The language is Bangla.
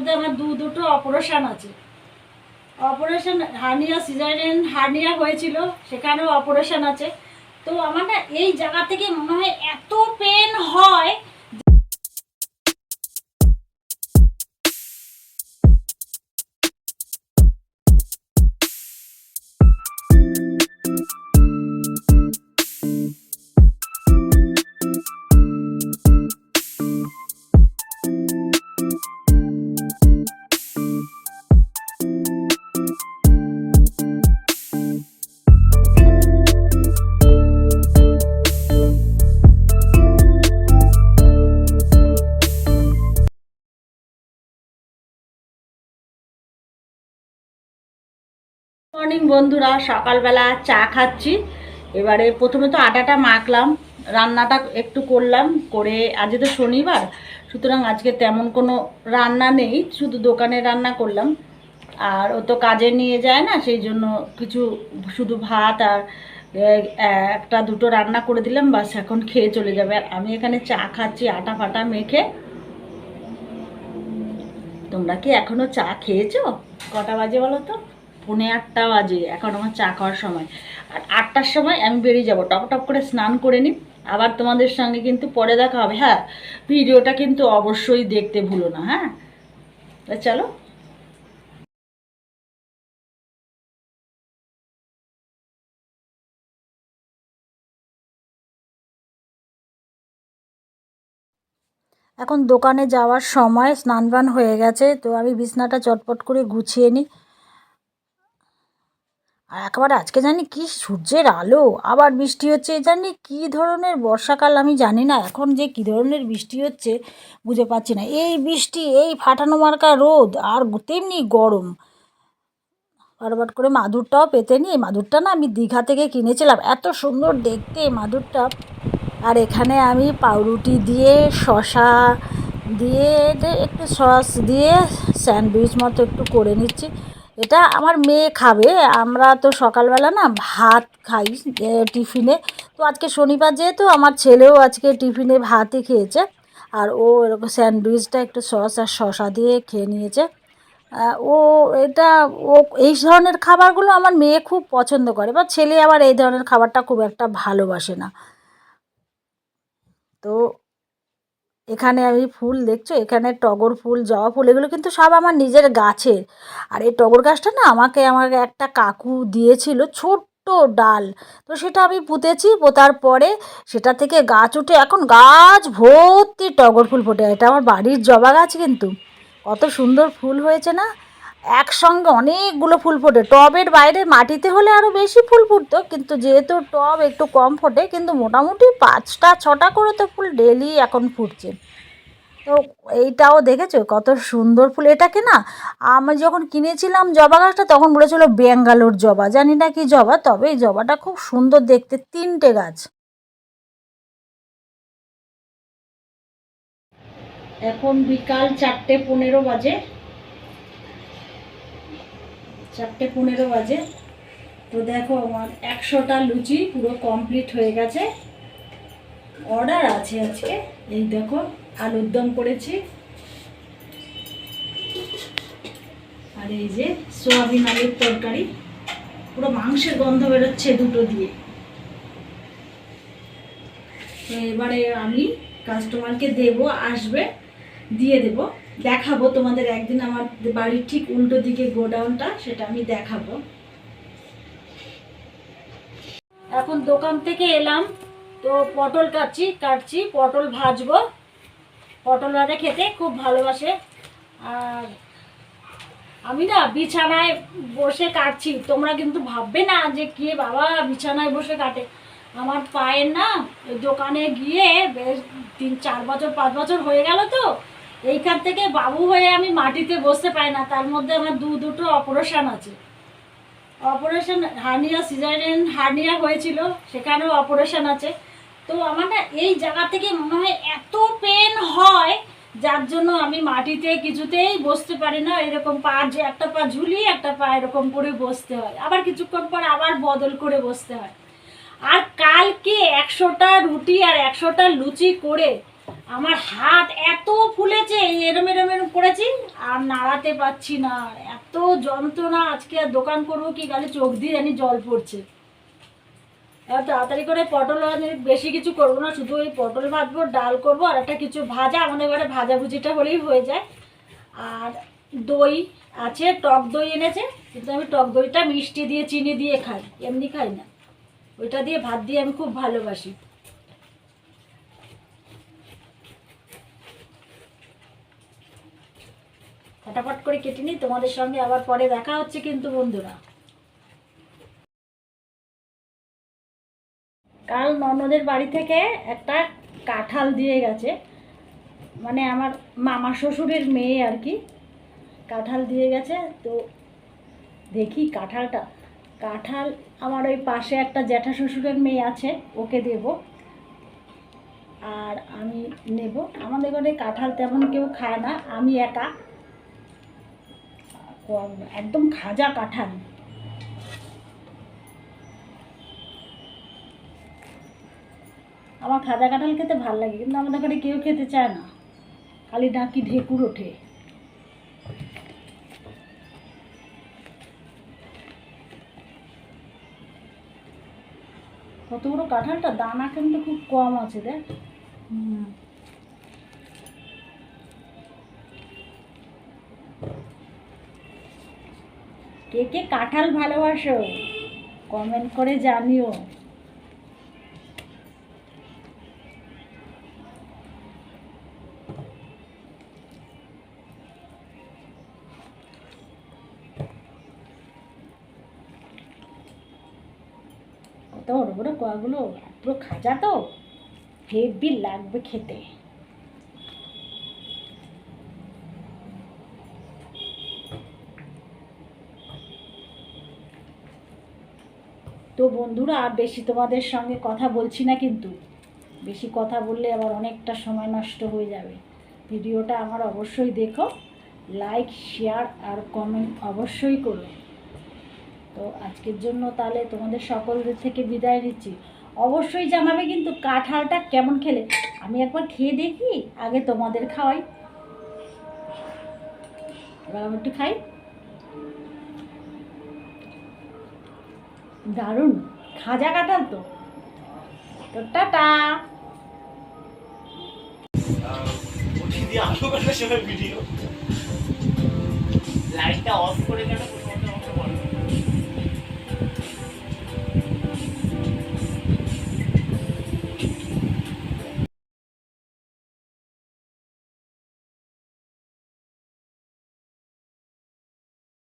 মধ্যে আমার দু, দুটো অপারেশান আছে। অপারেশান হার্নিয়া সিজারেন হার্নিয়া হয়েছিল, সেখানেও অপারেশান আছে। তো আমার না এই জায়গা থেকে মনে হয় এত পেন হয় মর্নিং বন্ধুরা, সকালবেলা চা খাচ্ছি। এবারে প্রথমে তো আটাটা মাখলাম, রান্নাটা একটু করলাম, করে আজকে তো শনিবার, সুতরাং আজকে তেমন কোনো রান্না নেই, শুধু দোকানে রান্না করলাম। আর ও তো কাজে নিয়ে যায় না, সেই জন্য কিছু শুধু ভাত আর একটা দুটো রান্না করে দিলাম, বাস এখন খেয়ে চলে যাবে। আর আমি এখানে চা খাচ্ছি, আটা ফাটা মেখে। তোমরা কি এখনও চা খেয়েছো? কটা বাজে বলো তো? পৌনে আটটা বাজে, এখন আমার চা খাওয়ার সময়। আর আটটার সময় আমি বেরিয়ে যাব। টপ টপ করে স্নান করে নিই। আবার তোমাদের সঙ্গে কিন্তু পরে দেখা হবে। হ্যাঁ ভিডিওটা কিন্তু অবশ্যই দেখতে ভুলো না হ্যাঁ? চলো। এখন দোকানে যাওয়ার সময় স্নান হয়ে গেছে, তো আমি বিছনাটা চটপট করে গুছিয়ে নিই। আর একেবারে আজকে জানি কি সূর্যের আলো, আবার বৃষ্টি হচ্ছে জানি কি ধরনের বর্ষাকাল আমি জানি না, এখন যে কি ধরনের বৃষ্টি হচ্ছে বুঝে পাচ্ছি না। এই বৃষ্টি, এই ফাটানো মার্কা রোদ, আর তেমনি গরম। ফটাফট করে মাদুরটাও পেতে নিই, মাদুরটা না আমি দীঘা থেকে কিনেছিলাম, এত সুন্দর দেখতে মাদুরটা। আর এখানে আমি পাউরুটি দিয়ে শশা দিয়ে, একটু সস দিয়ে, স্যান্ডউইচ মতো একটু করে নিচ্ছি। এটা আমার মেয়ে খাবে। আমরা তো সকালবেলা না ভাত খাই টিফিনে। তো আজকে শনিবার যেহেতু, আমার ছেলেও আজকে টিফিনে ভাতই খেয়েছে। আর ও এরকম স্যান্ডউইচটা একটু সস আর শশা দিয়ে খেয়ে নিয়েছে। ও এটা, ও এই ধরনের খাবারগুলো আমার মেয়ে খুব পছন্দ করে। বা ছেলে আবার এই ধরনের খাবারটা খুব একটা ভালোবাসে না। তো এখানে আমি ফুল দেখছ? এখানে টগর ফুল, জবা ফুল, এগুলো কিন্তু সব আমার নিজের গাছের। আর এই টগর গাছটা না আমাকে আমাকে একটা কাকু দিয়েছিল, ছোট্ট ডাল। তো সেটা আমি পুঁতেছি, পোতার পরে সেটা থেকে গাছ উঠে এখন গাছ ভর্তি টগর ফুল ফোটে। এটা আমার বাড়ির জবা গাছ কিন্তু। কত সুন্দর ফুল হয়েছে না? একসঙ্গে অনেকগুলো ফুল ফোটে। টবের বাইরে মাটিতে হলে আরও বেশি ফুল ফুটতো, কিন্তু যেহেতু টব একটু কম ফোটে, কিন্তু মোটামুটি পাঁচটা, ছটা করে তো ফুল ডেলি এখন ফুটছে। তো এইটাও দেখেছ? কত সুন্দর ফুল। এটাকে না, আমি যখন কিনেছিলাম জবা গাছটা, তখন বলেছিল বেঙ্গালোর জবা। জানি না কি জবা, তবে এই জবাটা খুব সুন্দর দেখতে, তিনটে গাছ। এখন বিকাল চারটে পনেরো বাজে। চারটে পনেরো বাজে। তো দেখো আমার একশোটা লুচি পুরো কমপ্লিট হয়ে গেছে। অর্ডার আছে আজকে। এই দেখো, আলুর দম করেছি। আর এই যে সোয়াবিন আলুর তরকারি। পুরো মাংসের গন্ধ বেরোচ্ছে দুটো দিয়ে। তো এবারে আমি কাস্টমারকে দেব, আসবে, দিয়ে দেব। দেখাবো তোমাদের একদিন আমার বাড়ির ঠিক উল্টো দিকে গোডাউনটা, সেটা আমি দেখাবো। এখন দোকান থেকে এলাম, তো পটল কাটছি কাটছি, পটল ভাজবো। পটল ভাজা খেতে খুব ভালোবাসে। আর আমি না বিছানায় বসে কাটছি। তোমরা কিন্তু ভাববে না যে কে বাবা বিছানায় বসে কাটে। আমার পায়ের না দোকানে গিয়ে বেশ তিন, চার বছর, পাঁচ বছর হয়ে গেল তো। এইখান থেকে বাবু হয়ে আমি মাটিতে বসতে পারি না, তার মধ্যে আমার দু দুটো অপারেশন আছে। অপারেশন হার্নিয়া সিজারিয়ান হার্নিয়া হয়েছিল, সেখানেও অপারেশন আছে। তো আমার না এই জায়গা থেকে মনে হয় এত পেন হয়, যার জন্য আমি মাটিতে কিছুতেই বসতে পারি না। এরকম পা যে একটা পা ঝুলিয়ে একটা পা এরকম করে বসতে হয়। আবার কিছুক্ষণ পর আবার বদল করে বসতে হয়। আর কালকে একশোটা রুটি আর একশোটা লুচি করে আমার হাত এত ফুলেছে এরম এরম এরম করেছি, আর নাড়াতে পারছি না। এত যন্ত্রণা, আজকে আর দোকান করব কি গালে চোখ দিয়ে জানি জল পড়ছে। এবার তাড়াতাড়ি করে পটল বেশি কিছু করব না, শুধু ওই পটল ভাজবো, ডাল করব, আর একটা কিছু ভাজা, আমাদের এবারে ভাজাভুজিটা হলেই হয়ে যায়। আর দই আছে, টক দই এনেছে, কিন্তু আমি টক দইটা মিষ্টি দিয়ে, চিনি দিয়ে খাই, এমনি খাই না। ওইটা দিয়ে ভাত দিয়ে আমি খুব ভালোবাসি। ফটাফট করে কেটে নিই, তোমাদের সঙ্গে আবার পরে দেখা হচ্ছে কিন্তু বন্ধুরা। কাল ননদের বাড়ি থেকে একটা কাঁঠাল দিয়ে গেছে। মানে আমার মামা শ্বশুরের মেয়ে আর কি, কাঁঠাল দিয়ে গেছে। তো দেখি কাঁঠালটা। কাঁঠাল আমার ওই পাশে একটা জ্যাঠা শ্বশুরের মেয়ে আছে, ওকে দেব। আর আমি নেব। আমাদের ঘরে কাঁঠাল তেমন কেউ খায় না, আমি একা। একদম খাজা কাঁঠাল। আমার খাজা কাঁঠাল খেতে ভালো লাগে, কিন্তু আমাদের ঘরে কেউ খেতে চায় না। খালি নাকি ঢেকুর ওঠে। কত বড় কাঁঠালটা? দানা কিন্তু খুব কম আছে, দেখ। হুম। কে কে কাঁঠাল ভালোবাসো? কমেন্ট করে জানিও। কত বড় বড় কোয়াগুলো পুরো খাজা তো? হেভি লাগবে খেতে। তো বন্ধুরা, আর বেশি তোমাদের সঙ্গে কথা বলছি না কিন্তু। বেশি কথা বললে আবার অনেকটা সময় নষ্ট হয়ে যাবে। ভিডিওটা আমার অবশ্যই দেখো লাইক শেয়ার আর কমেন্ট অবশ্যই করো। তো আজকের জন্য তাহলে তোমাদের সকলদের থেকে বিদায় নিচ্ছি। অবশ্যই জানাবে কিন্তু কাঁঠালটা কেমন খেলে। আমি একবার খেয়ে দেখি, আগে তোমাদের খাওয়াই। এবার আমি একটু খাই। দারুণ খাজা কাটাল তো। তো টাটা। লাইটটা অফ করে কেন